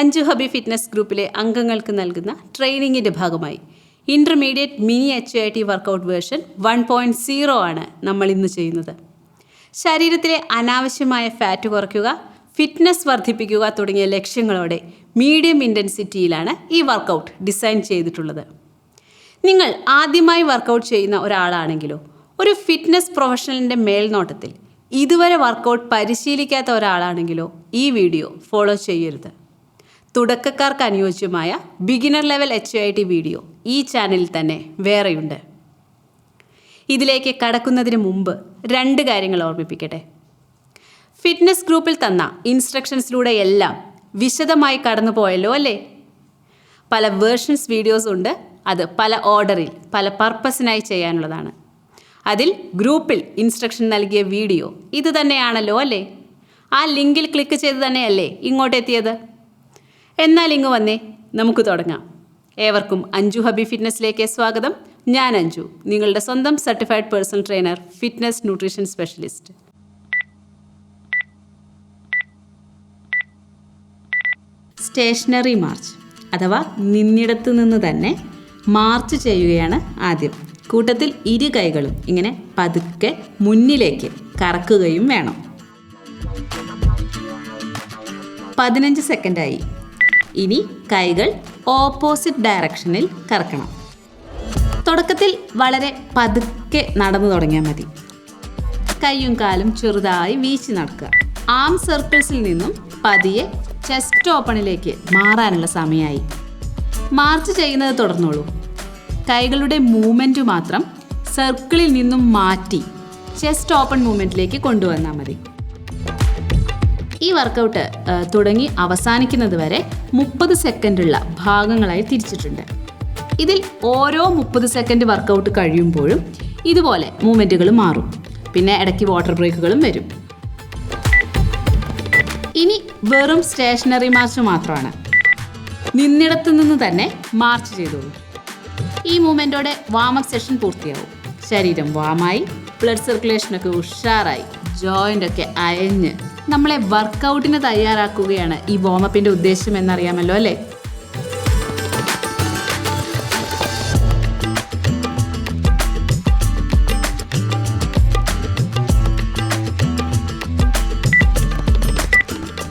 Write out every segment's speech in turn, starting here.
അഞ്ചു Hampi fitness ഗ്രൂപ്പിലെ അംഗങ്ങൾക്ക് നൽകുന്ന ട്രെയിനിങ്ങിന്റെ ഭാഗമായി. Intermediate mini H I T workout version one point zero ആണ് നമ്മൾ ഇന്ന് ചെയ്യുന്നത്. ശരീരത്തിലെ അനാവശ്യമായ ഫാറ്റ് കുറയ്ക്കുക ഫിറ്റ്നസ് വർദ്ധിപ്പിക്കുക തുടങ്ങിയ ലക്ഷ്യങ്ങളോടെ മീഡിയം ഇന്റൻസിറ്റിയിലാണ് ഈ വർക്കൗട്ട് ഡിസൈൻ ചെയ്തിട്ടുള്ളത്. നിങ്ങൾ ആദ്യമായി വർക്കൗട്ട് ചെയ്യുന്ന ഒരാളാണെങ്കിലോ ഒരു ഫിറ്റ്നസ് പ്രൊഫഷണലിന്റെ മേൽനോട്ടത്തിൽ ഇതുവരെ വർക്കൗട്ട് പരിശീലിക്കാത്ത ഒരാളാണെങ്കിലോ ഈ വീഡിയോ ഫോളോ ചെയ്യരുത്. തുടക്കക്കാർക്ക് അനുയോജ്യമായ beginner level H I T video ഈ ചാനലിൽ തന്നെ വേറെയുണ്ട്. ഇതിലേക്ക് കടക്കുന്നതിന് മുമ്പ് രണ്ട് കാര്യങ്ങൾ ഓർമ്മിപ്പിക്കട്ടെ. ഫിറ്റ്നസ് ഗ്രൂപ്പിൽ തന്ന ഇൻസ്ട്രക്ഷൻസിലൂടെ എല്ലാം വിശദമായി കടന്നു പോയല്ലോ അല്ലേ? പല വേർഷൻസ് വീഡിയോസ് ഉണ്ട് അത് പല ഓർഡറിൽ പല പർപ്പസിനായി ചെയ്യാനുള്ളതാണ്. അതിൽ ഗ്രൂപ്പിൽ ഇൻസ്ട്രക്ഷൻ നൽകിയ വീഡിയോ ഇത് തന്നെയാണല്ലോ അല്ലേ? ആ ലിങ്കിൽ ക്ലിക്ക് ചെയ്ത് തന്നെയല്ലേ ഇങ്ങോട്ടെത്തിയത്? എന്നാൽ ഇങ്ങ് വന്നേ നമുക്ക് തുടങ്ങാം. ഏവർക്കും അഞ്ജു ഹബി ഫിറ്റ്നസ്സിലേക്ക് സ്വാഗതം. ഞാൻ അഞ്ജു നിങ്ങളുടെ സ്വന്തം certified personal trainer fitness nutrition specialist stationary march അഥവാ നിന്നിടത്തു നിന്ന് തന്നെ മാർച്ച് ചെയ്യുകയാണ് ആദ്യം. കൂട്ടത്തിൽ ഇരു കൈകളും ഇങ്ങനെ പതുക്കെ മുന്നിലേക്ക് കറക്കുകയും വേണം. പതിനഞ്ച് സെക്കൻഡായി ഇനി കൈകൾ ഓപ്പോസിറ്റ് ഡയറക്ഷനിൽ കറക്കണം. തുടക്കത്തിൽ വളരെ പതുക്കെ നടന്നു തുടങ്ങിയാൽ മതി. കൈയും കാലും ചെറുതായി വീശി നടക്കുക. ആം സർക്കിൾസിൽ നിന്നും പതിയെ ചെസ്റ്റ് ഓപ്പണിലേക്ക് മാറാനുള്ള സമയമായി. മാർച്ച് ചെയ്യുന്നത് തുടർന്നോളൂ. കൈകളുടെ മൂവ്മെന്റ് മാത്രം സർക്കിളിൽ നിന്നും മാറ്റി ചെസ്റ്റ് ഓപ്പൺ മൂവ്മെന്റിലേക്ക് കൊണ്ടുവന്നാൽ മതി. ഈ വർക്കൗട്ട് തുടങ്ങി അവസാനിക്കുന്നത് വരെ മുപ്പത് സെക്കൻഡുള്ള ഭാഗങ്ങളായി തിരിച്ചിട്ടുണ്ട്. ഇതിൽ ഓരോ മുപ്പത് സെക്കൻഡ് വർക്കൗട്ട് കഴിയുമ്പോഴും ഇതുപോലെ മൂവ്മെന്റുകൾ മാറും. പിന്നെ ഇടയ്ക്ക് വാട്ടർ ബ്രേക്കുകളും വരും. ഇനി വെറും സ്റ്റേഷനറി മാർച്ച് മാത്രമാണ്. നിന്നിടത്തു നിന്ന് തന്നെ മാർച്ച് ചെയ്തോളൂ. ഈ മൂവ്മെന്റോടെ വാമപ്പ് സെഷൻ പൂർത്തിയാവും. ശരീരം വാമായി ബ്ലഡ് സർക്കുലേഷനൊക്കെ ഉഷാറായി ജോയിന്റ് ഒക്കെ അയഞ്ഞ് നമ്മളെ വർക്കൗട്ടിന് തയ്യാറാക്കുകയാണ്. ഈ വോമപ്പിന്റെ ഉദ്ദേശം എന്നറിയാമല്ലോ അല്ലേ?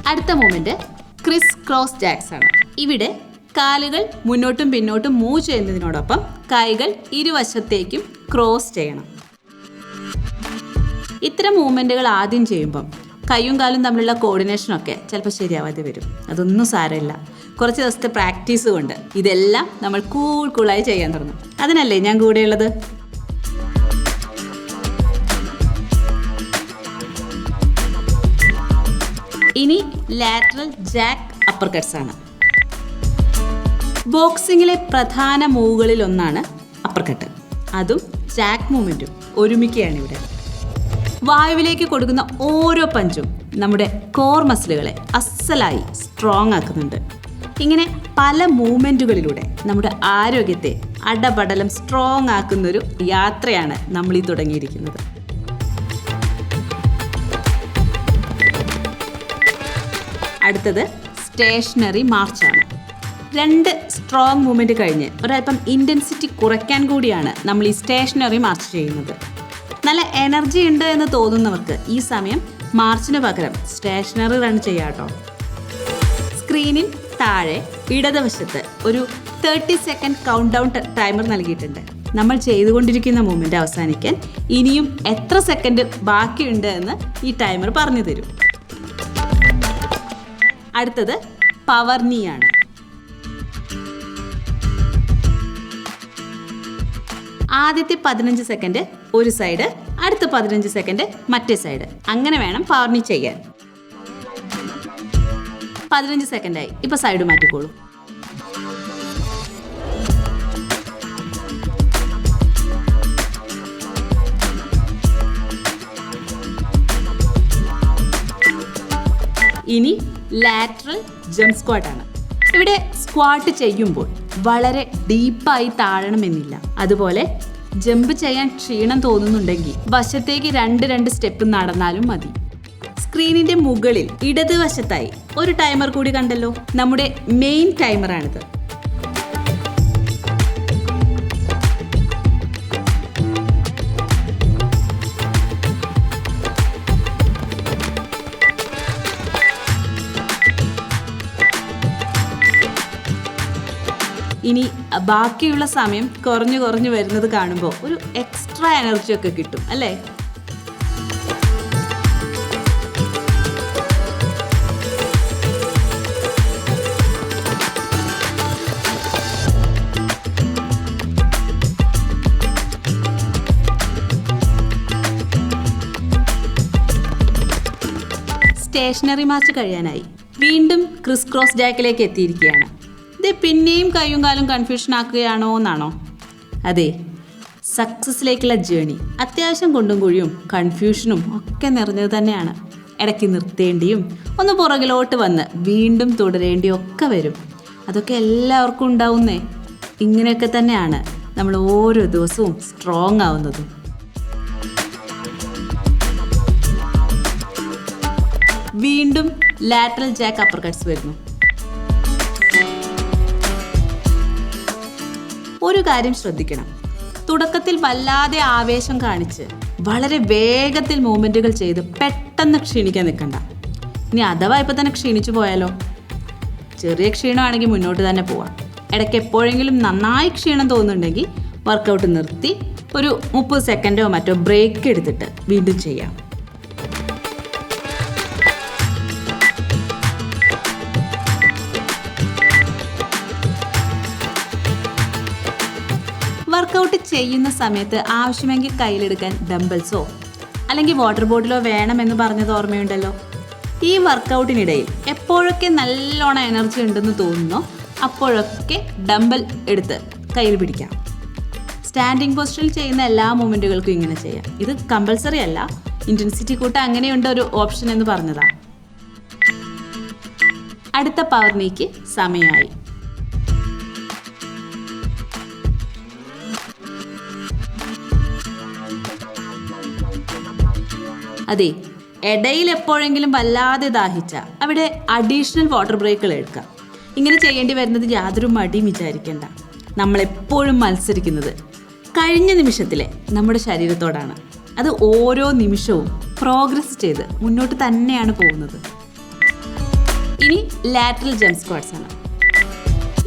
അടുത്ത മൂമെന്റ് ക്രിസ് ക്രോസ് ജാക്സ് ആണ്. ഇവിടെ കാലുകൾ മുന്നോട്ടും പിന്നോട്ടും മൂവ് ചെയ്യുന്നതിനോടൊപ്പം കൈകൾ ഇരുവശത്തേക്കും ക്രോസ് ചെയ്യണം. ഇത്തരം മൂവ്മെന്റുകൾ ആദ്യം ചെയ്യുമ്പം കൈയും കാലും തമ്മിലുള്ള കോർഡിനേഷനൊക്കെ ചിലപ്പോൾ ശരിയാവാതെ വരും. അതൊന്നും സാരമില്ല. കുറച്ച് ദിവസത്തെ പ്രാക്ടീസ് കൊണ്ട് ഇതെല്ലാം നമ്മൾ കൂൾ കൂളായി ചെയ്യാൻ തുടങ്ങും. അതിനല്ലേ ഞാൻ കൂടെയുള്ളത് ഇനി ലാറ്ററൽ ജാക്ക് അപ്പർ കട്ട്സ് ആണ്. ബോക്സിങ്ങിലെ പ്രധാന മൂവുകളിൽ ഒന്നാണ് അപ്പർ കട്ട് അതും ജാക്ക് മൂവ്മെന്റും ഒരുമിക്കുകയാണ് ഇവിടെ. വായുവിലേക്ക് കൊടുക്കുന്ന ഓരോ പഞ്ചും നമ്മുടെ കോർ മസിലുകളെ അസലായി സ്ട്രോങ് ആക്കുന്നുണ്ട്. ഇങ്ങനെ പല മൂവ്മെന്റുകളിലൂടെ നമ്മുടെ ആരോഗ്യത്തെ അടപടലം സ്ട്രോങ് ആക്കുന്നൊരു യാത്രയാണ് നമ്മൾ ഈ തുടങ്ങിയിരിക്കുന്നത്. അടുത്തത് സ്റ്റേഷനറി മാർച്ചാണ് രണ്ട് സ്ട്രോങ് മൂവ്മെന്റ് കഴിഞ്ഞ് ഒരല്പം ഇന്റൻസിറ്റി കുറയ്ക്കാൻ കൂടിയാണ് നമ്മൾ ഈ സ്റ്റേഷനറി മാർച്ച് ചെയ്യുന്നത്. നല്ല എനർജി ഉണ്ട് എന്ന് തോന്നുന്നവർക്ക് ഈ സമയം മാർച്ചിന് പകരം സ്റ്റേഷനറി റൺ ചെയ്യാട്ടോ സ്ക്രീനിൽ താഴെ ഇടതുവശത്ത് ഒരു thirty second count down timer നൽകിയിട്ടുണ്ട്. നമ്മൾ ചെയ്തുകൊണ്ടിരിക്കുന്ന മൂവ്മെന്റ് അവസാനിക്കാൻ ഇനിയും എത്ര സെക്കൻഡ് ബാക്കിയുണ്ട് എന്ന് ഈ ടൈമർ പറഞ്ഞു തരും. അടുത്തത് പവർ നീ ആണ്. ആദ്യത്തെ പതിനഞ്ച് സെക്കൻഡ് ഒരു സൈഡ് അടുത്ത പതിനഞ്ച് സെക്കൻഡ് മറ്റേ സൈഡ്. അങ്ങനെ വേണം പാർണി ചെയ്യാൻ. പതിനഞ്ച് സെക്കൻഡായി ഇപ്പൊ സൈഡ് മാറ്റിക്കോളൂ. ഇനി ലാറ്ററൽ ജംപ് സ്ക്വാട്ട് ആണ്. ഇവിടെ സ്ക്വാട്ട് ചെയ്യുമ്പോൾ വളരെ ഡീപ്പായി താഴണമെന്നില്ല. അതുപോലെ ജമ്പ് ചെയ്യാൻ ക്ഷീണം തോന്നുന്നുണ്ടെങ്കിൽ വശത്തേക്ക് രണ്ട് രണ്ട് സ്റ്റെപ്പ് നടന്നാലും മതി. സ്ക്രീനിന്റെ മുകളിൽ ഇടതുവശത്തായി ഒരു ടൈമർ കൂടി കണ്ടല്ലോ. നമ്മുടെ മെയിൻ ടൈമറാണിത്. ഇനി ബാക്കിയുള്ള സമയം കുറഞ്ഞു കുറഞ്ഞു വരുന്നത് കാണുമ്പോൾ ഒരു എക്സ്ട്രാ എനർജി ഒക്കെ കിട്ടും അല്ലേ? സ്റ്റേഷനറി മാച്ച് കഴിയാനായി. വീണ്ടും ക്രിസ് ക്രോസ് ജാക്കിലേക്ക് എത്തിയിരിക്കുകയാണ്. ഇത് പിന്നെയും കയ്യും കാലും കൺഫ്യൂഷൻ ആക്കുകയാണോ എന്നാണോ? അതെ സക്സസ്സിലേക്കുള്ള ജേണി അത്യാവശ്യം കൊണ്ടും കുഴിയും കൺഫ്യൂഷനും ഒക്കെ നിറഞ്ഞത് തന്നെയാണ്. ഇടയ്ക്ക് നിർത്തേണ്ടിയും ഒന്ന് പുറകിലോട്ട് വന്ന് വീണ്ടും തുടരേണ്ടിയും ഒക്കെ വരും. അതൊക്കെ എല്ലാവർക്കും ഉണ്ടാവുന്നേ. ഇങ്ങനെയൊക്കെ തന്നെയാണ് നമ്മൾ ഓരോ ദിവസവും സ്ട്രോങ് ആവുന്നതും. വീണ്ടും ലാറ്ററൽ ജാക്ക് അപ്പർ കട്ട്സ് വരുന്നു. ഒരു കാര്യം ശ്രദ്ധിക്കണം. തുടക്കത്തിൽ വല്ലാതെ ആവേശം കാണിച്ച് വളരെ വേഗത്തിൽ മൂവ്മെന്റുകൾ ചെയ്ത് പെട്ടെന്ന് ക്ഷീണിക്കാൻ നിൽക്കണ്ട. ഇനി അഥവാ ഇപ്പം തന്നെ ക്ഷീണിച്ചു പോയാലോ? ചെറിയ ക്ഷീണമാണെങ്കിൽ മുന്നോട്ട് തന്നെ പോവാം. ഇടയ്ക്ക് എപ്പോഴെങ്കിലും നന്നായി ക്ഷീണം തോന്നുന്നുണ്ടെങ്കിൽ വർക്കൗട്ട് നിർത്തി ഒരു മുപ്പത് സെക്കൻഡോ മറ്റോ ബ്രേക്ക് എടുത്തിട്ട് വീണ്ടും ചെയ്യാം. വർക്കൗട്ട് ചെയ്യുന്ന സമയത്ത് ആവശ്യമെങ്കിൽ കയ്യിലെടുക്കാൻ ഡംബിൾസോ അല്ലെങ്കിൽ വാട്ടർ ബോട്ടിലോ വേണമെന്ന് പറഞ്ഞത് ഓർമ്മയുണ്ടല്ലോ. ഈ വർക്കൗട്ടിനിടയിൽ എപ്പോഴൊക്കെ നല്ലോണം എനർജി ഉണ്ടെന്ന് തോന്നുന്നു അപ്പോഴൊക്കെ ഡംബൽ എടുത്ത് കയ്യിൽ പിടിക്കാം. സ്റ്റാൻഡിങ് പൊസിഷനിൽ ചെയ്യുന്ന എല്ലാ മൂവ്മെന്റുകൾക്കും ഇങ്ങനെ ചെയ്യാം. ഇത് കമ്പൾസറി അല്ല. ഇന്റൻസിറ്റി കൂട്ട അങ്ങനെയുണ്ട് ഒരു ഓപ്ഷൻ എന്ന് പറഞ്ഞതാണ് അടുത്ത പവർ നീക്കി സമയമായി. അതെ ഇടയിൽ എപ്പോഴെങ്കിലും വല്ലാതെ ദാഹിച്ച അവിടെ അഡീഷണൽ വാട്ടർ ബ്രേക്കുകൾ എടുക്കാം. ഇങ്ങനെ ചെയ്യേണ്ടി വരുന്നത് യാതൊരു മടിയും വിചാരിക്കേണ്ട. നമ്മളെപ്പോഴും മത്സരിക്കുന്നത് കഴിഞ്ഞ നിമിഷത്തിലെ നമ്മുടെ ശരീരത്തോടാണ്. അത് ഓരോ നിമിഷവും പ്രോഗ്രസ് ചെയ്ത് മുന്നോട്ട് തന്നെയാണ് പോകുന്നത്. ഇനി ലാറ്ററൽ ജംപ് സ്ക്വാഡ്സ് ആണ്.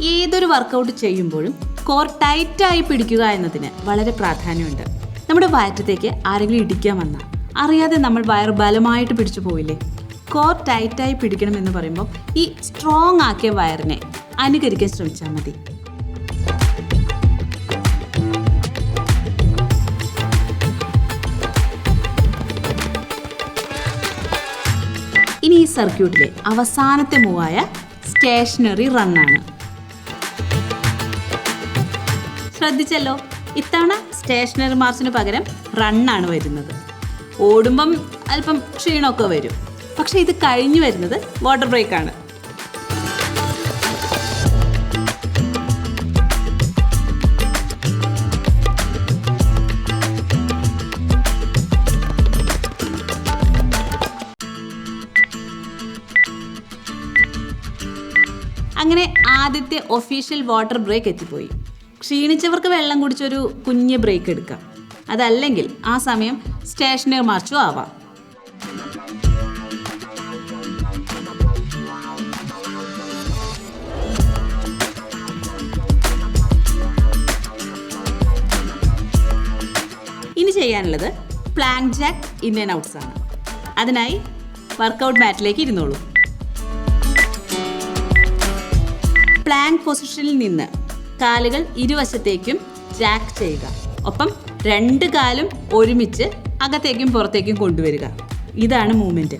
ഏതൊരു വർക്കൗട്ട് ചെയ്യുമ്പോഴും കോർ ടൈറ്റായി പിടിക്കുക എന്നതിന് വളരെ പ്രാധാന്യമുണ്ട്. നമ്മുടെ വയറ്റത്തേക്ക് ആരെങ്കിലും ഇടിക്കാൻ വന്നാൽ അറിയാതെ നമ്മൾ വയർ ബലമായിട്ട് പിടിച്ചു പോയില്ലേ? കോർ ടൈറ്റായി പിടിക്കണം എന്ന് പറയുമ്പോൾ ഈ സ്ട്രോങ് ആക്കിയ വയറിനെ അനുകരിക്കാൻ ശ്രമിച്ചാൽ മതി. ഇനി ഈ സർക്യൂട്ടിലെ അവസാനത്തെ മൂവായ സ്റ്റേഷനറി റണ്ണാണ് ശ്രദ്ധിച്ചല്ലോ? ഇത്തവണ സ്റ്റേഷനറി മാർച്ചിന് പകരം റണ്ണാണ് വരുന്നത്. ഓടുമ്പം അല്പം ക്ഷീണമൊക്കെ വരും. പക്ഷെ ഇത് കഴിഞ്ഞു വരുന്നത് വാട്ടർ ബ്രേക്കാണ് അങ്ങനെ ആദ്യത്തെ ഒഫീഷ്യൽ വാട്ടർ ബ്രേക്ക് എത്തിപ്പോയി. ക്ഷീണിച്ചവർക്ക് വെള്ളം കുടിച്ചൊരു കുഞ്ഞ് ബ്രേക്ക് എടുക്കാം. അതല്ലെങ്കിൽ ആ സമയം സ്റ്റേഷനറി മാർച്ചും ആവാം. ഇനി ചെയ്യാനുള്ളത് plank jack in and outs ആണ്. അതിനായി വർക്കൗട്ട് മാറ്റിലേക്ക് ഇരുന്നോളൂ. പ്ലാങ്ക് പൊസിഷനിൽ നിന്ന് കാലുകൾ ഇരുവശത്തേക്കും ജാക്ക് ചെയ്യുക. ഒപ്പം രണ്ട് കാലും ഒരുമിച്ച് അകത്തേക്കും പുറത്തേക്കും കൊണ്ടുവരിക. ഇതാണ് മൂവ്മെന്റ്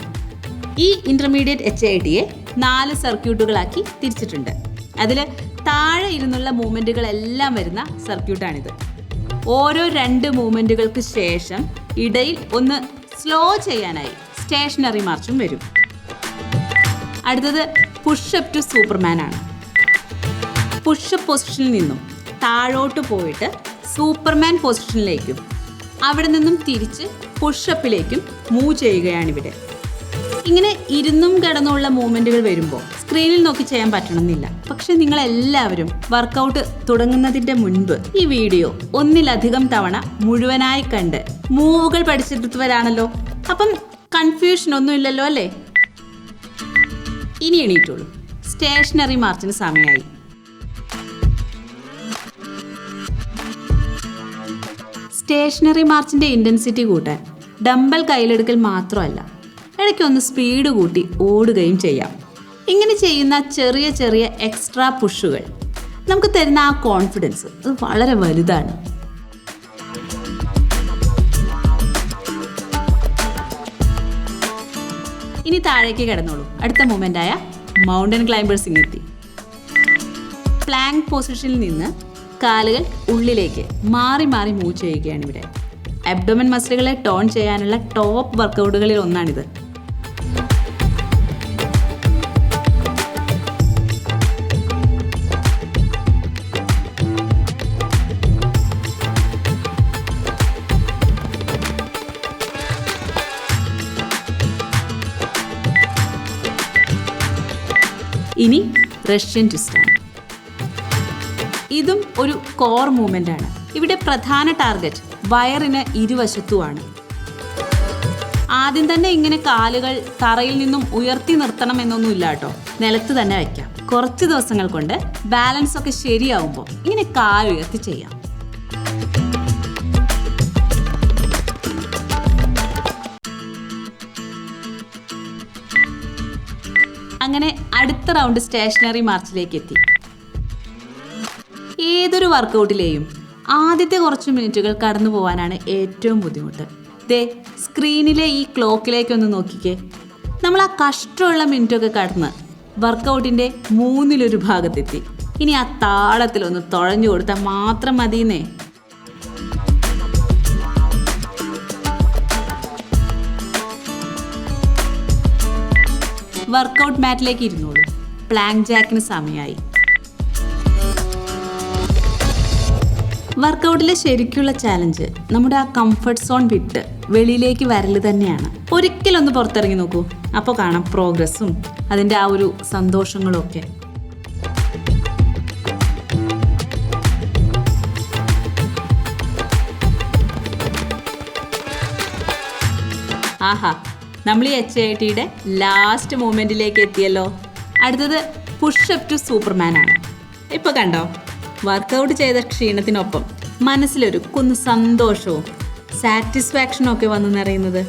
ഈ ഇന്റർമീഡിയറ്റ് എച്ച് ഐ ടിയെ നാല് സർക്യൂട്ടുകളാക്കി തിരിച്ചിട്ടുണ്ട്. അതിൽ താഴെ ഇരുന്നുള്ള മൂവ്മെന്റുകളെല്ലാം വരുന്ന സർക്യൂട്ടാണിത്. ഓരോ രണ്ട് മൂവ്മെന്റുകൾക്ക് ശേഷം ഇടയിൽ ഒന്ന് സ്ലോ ചെയ്യാനായി സ്റ്റേഷനറി മാർച്ചും വരും. അടുത്തത് പുഷപ്പ് ടു സൂപ്പർമാൻ ആണ്. പുഷപ്പ് പൊസിഷനിൽ നിന്നും താഴോട്ട് പോയിട്ട് സൂപ്പർമാൻ പൊസിഷനിലേക്കും അവിടെ നിന്നും തിരിച്ച് പുഷപ്പിലേക്കും മൂവ് ചെയ്യുകയാണിവിടെ. ഇങ്ങനെ ഇരുന്നും കിടന്നുമുള്ള മൂവ്മെന്റുകൾ വരുമ്പോൾ സ്ക്രീനിൽ നോക്കി ചെയ്യാൻ പറ്റണമെന്നില്ല. പക്ഷെ നിങ്ങൾ എല്ലാവരും വർക്കൗട്ട് തുടങ്ങുന്നതിന്റെ മുൻപ് ഈ വീഡിയോ ഒന്നിലധികം തവണ മുഴുവനായി കണ്ട് മൂവുകൾ പഠിച്ചെടുത്തവരാണല്ലോ അപ്പം കൺഫ്യൂഷൻ ഒന്നും ഇല്ലല്ലോ അല്ലേ? ഇനി എണീറ്റുള്ളൂ സ്റ്റേഷനറി മാർച്ചിന് സമയമായി സ്റ്റേഷനറി മാർച്ചിന്റെ ഇന്റൻസിറ്റി കൂട്ടാൻ. ഡമ്പൽ കയ്യിലെടുക്കൽ മാത്രമല്ല ഇടയ്ക്കൊന്ന് സ്പീഡ് കൂട്ടി ഓടുകയും ചെയ്യാം. ഇങ്ങനെ ചെയ്യുന്ന ചെറിയ ചെറിയ എക്സ്ട്രാ പുഷുകൾ നമുക്ക് തരുന്ന ആ കോൺഫിഡൻസ് അത് വളരെ വലുതാണ്. ഇനി താഴേക്ക് കിടന്നോളൂ. അടുത്ത മൂമെന്റായ മൗണ്ടൻ ക്ലൈംബേഴ്സിംഗ് എത്തി പ്ലാങ്ക് പൊസിഷനിൽ നിന്ന് കാലുകൾ ഉള്ളിലേക്ക് മാറി മാറി മൂവ് ചെയ്യുകയാണ് ഇവിടെ. അബ്ഡോമൻ മസിലുകളെ ടോൺ ചെയ്യാനുള്ള ടോപ്പ് വർക്കൗട്ടുകളിൽ ഒന്നാണിത്. ഇനി റഷ്യൻ ട്വിസ്റ്റാണ് ഇതും ഒരു കോർ മൂവ്മെന്റ് ആണ്. ഇവിടെ പ്രധാന ടാർഗറ്റ് വയറിന് ഇരുവശത്തുമാണ്. ആദ്യം തന്നെ ഇങ്ങനെ കാലുകൾ തറയിൽ നിന്നും ഉയർത്തി നിർത്തണം എന്നൊന്നുമില്ല കേട്ടോ. നിലത്ത് തന്നെ വയ്ക്കാം കുറച്ച് ദിവസങ്ങൾ കൊണ്ട് ബാലൻസ് ഒക്കെ ശരിയാവുമ്പോൾ ഇങ്ങനെ കാൽ ഉയർത്തി ചെയ്യാം. അങ്ങനെ അടുത്ത റൗണ്ട് സ്റ്റേഷനറി മാർച്ചിലേക്ക് എത്തി. ഏതൊരു വർക്കൗട്ടിലെയും ആദ്യത്തെ കുറച്ച് മിനിറ്റുകൾ കടന്നു പോകാനാണ് ഏറ്റവും ബുദ്ധിമുട്ട്. ദേ സ്ക്രീനിലെ ഈ ക്ലോക്കിലേക്കൊന്ന് നോക്കിക്കേ. നമ്മൾ ആ കഷ്ടമുള്ള മിനിറ്റൊക്കെ കടന്ന് വർക്കൗട്ടിന്റെ മൂന്നിലൊരു ഭാഗത്തെത്തി. ഇനി ആ താളത്തിലൊന്ന് തുഴഞ്ഞു കൊടുത്താൽ മാത്രം മതിയെന്നേ. വർക്കൗട്ട് മാറ്റിലേക്ക് ഇരുന്നോളൂ. പ്ലാങ്ക് ജാക്കിന് സമയമായി വർക്കൗട്ടിലെ ശരിക്കുള്ള ചാലഞ്ച് നമ്മുടെ ആ കംഫർട്ട് സോൺ വിട്ട് വെളിയിലേക്ക് വരൽ തന്നെയാണ്. ഒരിക്കലൊന്ന് പുറത്തിറങ്ങി നോക്കൂ. അപ്പോൾ കാണാം പ്രോഗ്രസ്സും അതിന്റെ ആ ഒരു സന്തോഷങ്ങളും ഒക്കെ ആഹാ നമ്മൾ ഈ എച്ച് ഐ ടിയുടെ ലാസ്റ്റ് മൂമെന്റിലേക്ക് എത്തിയല്ലോ. അടുത്തത് പുഷപ്പ് ടു സൂപ്പർമാൻ ആണ്. ഇപ്പോൾ കണ്ടോ? വർക്കൗട്ട് ചെയ്ത ക്ഷീണത്തിനൊപ്പം മനസ്സിലൊരു കുന്ന് സന്തോഷവും സാറ്റിസ്ഫാക്ഷനും ഒക്കെ വന്നു നിറയുന്നത്.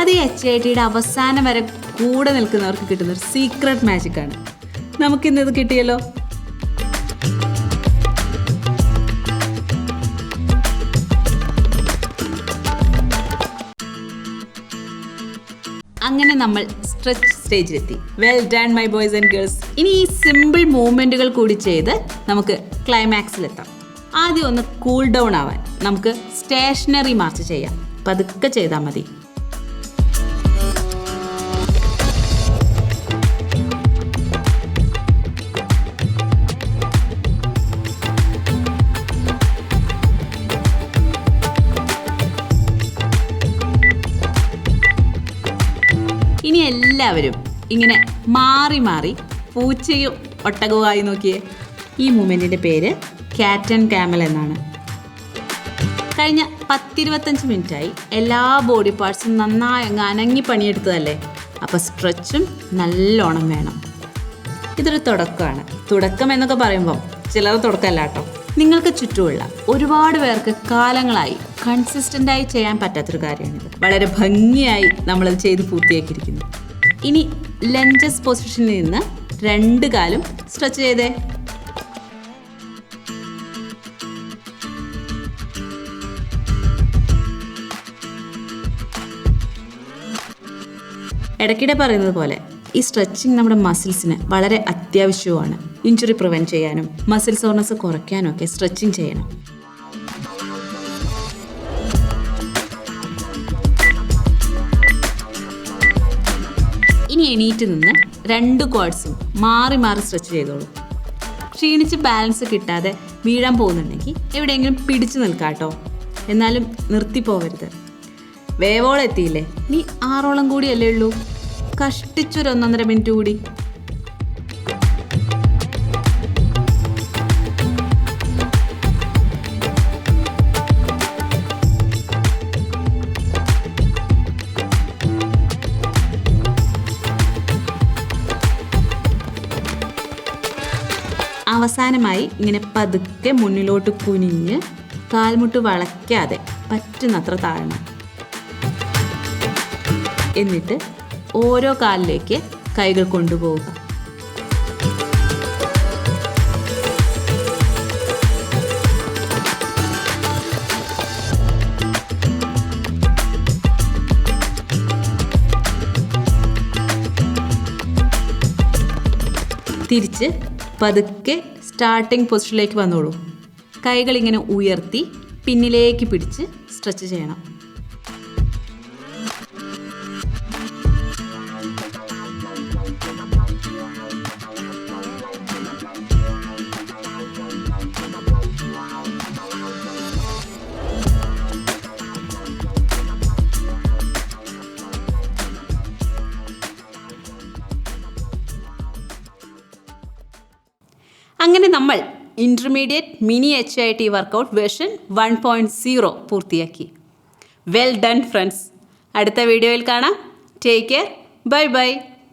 അത് ഈ എച്ച് ഐ ടിയുടെ അവസാനം വരെ കൂടെ നിൽക്കുന്നവർക്ക് കിട്ടുന്ന ഒരു സീക്രട്ട് മാജിക്കാണ് നമുക്കിന്നത് കിട്ടിയല്ലോ? അങ്ങനെ നമ്മൾ stretch സ്റ്റേജിലെത്തി well done my boys and girls ഇനി ഈ സിമ്പിൾ മൂവ്മെന്റുകൾ കൂടി ചെയ്ത് നമുക്ക് ക്ലൈമാക്സിലെത്താം ആദ്യം ഒന്ന് കൂൾ ഡൗൺ ആവാൻ നമുക്ക് സ്റ്റേഷനറി മാർച്ച് ചെയ്യാം. പതുക്കെ ചെയ്താൽ മതി. എല്ലാവരും ഇങ്ങനെ മാറി മാറി പൂച്ചയും ഒട്ടകവുമായി നോക്കിയേ. ഈ മൂമെന്റിന്റെ പേര് ക്യാറ്റ് ആൻഡ് ക്യാമൽ എന്നാണ്. കഴിഞ്ഞ പത്തിരുപത്തഞ്ച് മിനിറ്റായി എല്ലാ ബോഡി പാർട്സും നന്നായി അങ്ങ് അനങ്ങി പണിയെടുത്തതല്ലേ? അപ്പോൾ സ്ട്രെച്ചും നല്ലോണം വേണം. ഇതൊരു തുടക്കമാണ്. തുടക്കം എന്നൊക്കെ പറയുമ്പോൾ ചിലർ തുടക്കമല്ല കേട്ടോ. നിങ്ങൾക്ക് ചുറ്റുമുള്ള ഒരുപാട് പേർക്ക് കാലങ്ങളായി കൺസിസ്റ്റന്റായി ചെയ്യാൻ പറ്റാത്തൊരു കാര്യമാണിത്. വളരെ ഭംഗിയായി നമ്മളത് ചെയ്ത് പൂർത്തിയാക്കിയിരിക്കുന്നു. ഇനി ലഞ്ചസ് പൊസിഷനിൽ നിന്ന് രണ്ട് കാലും സ്ട്രെച്ച് ചെയ്തേ. ഇടയ്ക്കിടെ പറയുന്നത് പോലെ ഈ സ്ട്രെച്ചിങ് നമ്മുടെ മസിൽസിന് വളരെ അത്യാവശ്യവുമാണ്. ഇഞ്ചുറി പ്രിവെന്റ് ചെയ്യാനും മസിൽ സോർനെസ് കുറയ്ക്കാനും ഒക്കെ സ്ട്രെച്ചിങ് ചെയ്യണം. ഇനി എണീറ്റ് നിന്ന് രണ്ട് ക്വാഡ്സും മാറി മാറി സ്ട്രെച്ച് ചെയ്തോളൂ. ക്ഷീണിച്ച് ബാലൻസ് കിട്ടാതെ വീഴാൻ പോകുന്നുണ്ടെങ്കിൽ എവിടെയെങ്കിലും പിടിച്ചു നിൽക്കാട്ടോ എന്നാലും നിർത്തിപ്പോവരുത് വേവോളെത്തിയില്ലേ നീ ആറോളം കൂടിയല്ലേ ഉള്ളൂ. കഷ്ടിച്ചൊരു ഒന്നൊന്നര മിനിറ്റ് കൂടി. അവസാനമായി ഇങ്ങനെ പതുക്കെ മുന്നിലോട്ട് കുനിഞ്ഞ് കാൽമുട്ട് വളയ്ക്കാതെ പറ്റുന്നത്ര താഴണം എന്നിട്ട് ഓരോ കാലിലേക്ക് കൈകൾ കൊണ്ടുപോവുക. തിരിച്ച് പതുക്കെ സ്റ്റാർട്ടിംഗ് പൊസിഷനിലേക്ക് വന്നോളൂ. കൈകൾ ഇങ്ങനെ ഉയർത്തി പിന്നിലേക്ക് പിടിച്ച് സ്ട്രെച്ച് ചെയ്യണം. അങ്ങനെ നമ്മൾ intermediate mini H I T workout version one point zero പൂർത്തിയാക്കി. വെൽ ഡൺ ഫ്രണ്ട്സ് അടുത്ത വീഡിയോയിൽ കാണാം. Take care bye bye